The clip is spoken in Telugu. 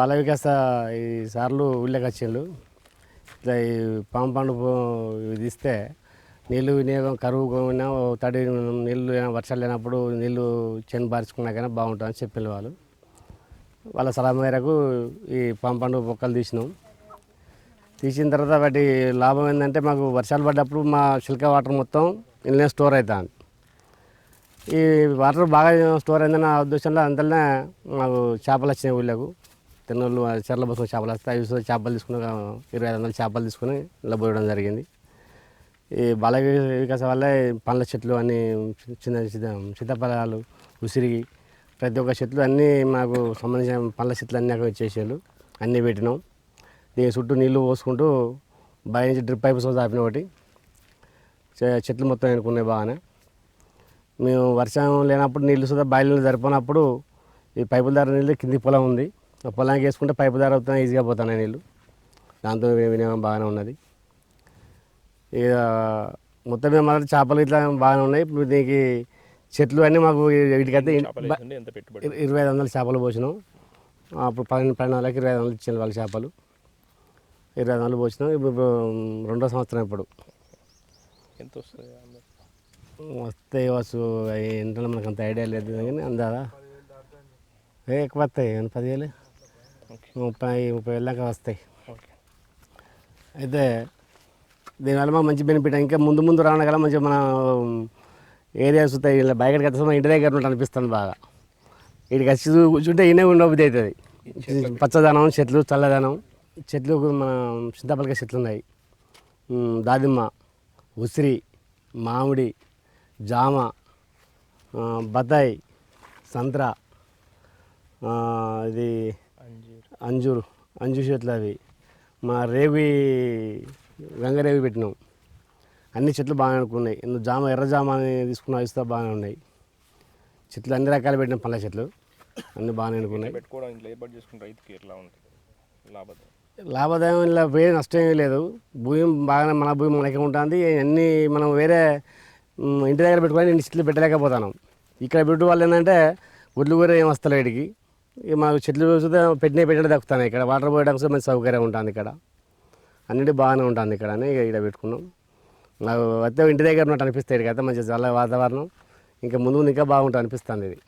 బాల వికాస ఈ సార్లు ఊళ్ళోకి వచ్చిండు ఇట్లా ఈ పాము పండు ఇది ఇస్తే నీళ్ళు వినియోగం కరువు పోయినా తడి నీళ్ళు వర్షాలు లేనప్పుడు నీళ్ళు చెను బారించుకున్నాకైనా బాగుంటుందని చెప్పిన వాళ్ళు. వాళ్ళ సలహా మేరకు ఈ పాము పండు మొక్కలు తీసినాం. తీసిన తర్వాత వాటి లాభం ఏంటంటే మాకు వర్షాలు పడ్డప్పుడు మా చిలక వాటర్ మొత్తం ఇళ్ళనే స్టోర్ అవుతుంది ఈ వాటర్ బాగా స్టోర్ అయిందన్న ఉద్దేశంలో అంతలోనే మాకు చేపలు వచ్చినాయి ఊళ్ళకు. తిన్నోళ్ళు చెర్ల బస్సు చేపలు వస్తే అవి చేపలు తీసుకుని ఒక ఇరవై ఐదు వందలు చేపలు తీసుకుని ఇలా పోయడం జరిగింది. ఈ బల వికాసం వల్ల పండ్ల చెట్లు అన్ని చిన్న చిన్న సీతాఫలాలు ఉసిరి ప్రతి ఒక్క చెట్లు అన్నీ మాకు సంబంధించిన పండ్ల చెట్లు అన్నీ అక్కడ ఇచ్చేసారు. అన్నీ పెట్టినాం. దీని చుట్టూ నీళ్ళు పోసుకుంటూ బయట నుంచి డ్రిప్ పైప్స్ తాపిన ఒకటి. చెట్లు మొత్తం ఎన్నుకున్నాయి బాగానే. మేము వర్షం లేనప్పుడు నీళ్ళు సుదా బాయిలు సరిపోనప్పుడు ఈ పైపుల దారి నీళ్ళు కింది పొలం ఉంది. పొలానికి వేసుకుంటే పైపు దారి అవుతున్నాయి ఈజీగా పోతున్నాయి నీళ్ళు దాంతో వినియోగం బాగానే ఉన్నది. ఇక మొత్తం మీద మాత్రం చేపలు ఇట్లా బాగానే ఉన్నాయి. ఇప్పుడు దీనికి చెట్లు అన్నీ మాకు వీటికైతే ఇరవై ఐదు వందల చేపలు పోసినాం. అప్పుడు పన్నెండు పన్నెండు వందలకి ఇరవై ఐదు వందలు ఇచ్చిన వాళ్ళ చేపలు. ఇరవై ఐదు వందలు పోసినాం. ఇప్పుడు రెండో సంవత్సరం ఇప్పుడు. ఎంత వస్తుంది వస్తాయి వచ్చు ఏంటంటే మనకు అంత ఐడియా లేదు కానీ అందాదా? ఎక్కువ వస్తాయి పదివేలు? ముప్పై ముప్పై వేల దాకా వస్తాయి. అయితే దీనివల్ల మాకు మంచి బెనిఫిట్ ఇంకా ముందు ముందు కల మంచిగా మన ఏరియాస్ వస్తాయి ఇలా బయటకి మన ఇంటి దగ్గర ఉన్నట్టు అనిపిస్తుంది బాగా. ఇక్కడికి వచ్చి కూర్చుంటే ఈయనే ఉండబుద్ధి అవుతుంది. పచ్చదనం చెట్లు చల్లదనం. చెట్లు మన చింతపలక చెట్లు ఉన్నాయి. దాదిమ్మ ఉసిరి మామిడి జామ బత్తాయి సంత్ర ఇది అంజీర్ అంజూరు చెట్లు అవి. మా రేవి గంగరేవి పెట్టినాం. అన్ని చెట్లు బాగానే అనుకున్నాయి. జామ ఎర్ర జామ అని తీసుకున్న ఇస్తా బాగానే ఉన్నాయి. చెట్లు అన్ని రకాలు పెట్టిన పండ్ల చెట్లు. అన్ని బాగానే అనుకున్నాయి. పెట్టుకోవడం ఇంట్లో ఏర్పాటు చేసుకున్న రైతుకి ఎట్లా ఉంటుంది? లాభం లాభదాయం ఇలా పోయే నష్టం ఏమీ లేదు. భూమి బాగానే మన భూమి మనకే ఉంటుంది. అన్నీ మనం వేరే ఇంటి దగ్గర పెట్టుకొని ఇన్ని చెట్లు పెట్టలేకపోతున్నాం. ఇక్కడ పెట్టు వాళ్ళు ఏంటంటే గుడ్లు కూడా ఏం వస్తలే ఇక్కడికి ఇక మాకు చెట్లు చూస్తే పెట్టిన పెట్టిన దక్కుతాను ఇక్కడ. వాటర్ పోయడానికి మంచి సౌకర్యం ఉంటుంది ఇక్కడ. అన్నిటి బాగానే ఉంటుంది ఇక్కడ అని ఇక్కడ పెట్టుకున్నాం. నాకు వస్తే ఇంటి దగ్గర ఉన్నట్టు అనిపిస్తాయి ఇక్కడ మంచి చల్ల వాతావరణం. ఇంకా ముందు ముందు ఇంకా బాగుంటుంది అనిపిస్తుంది ఇది.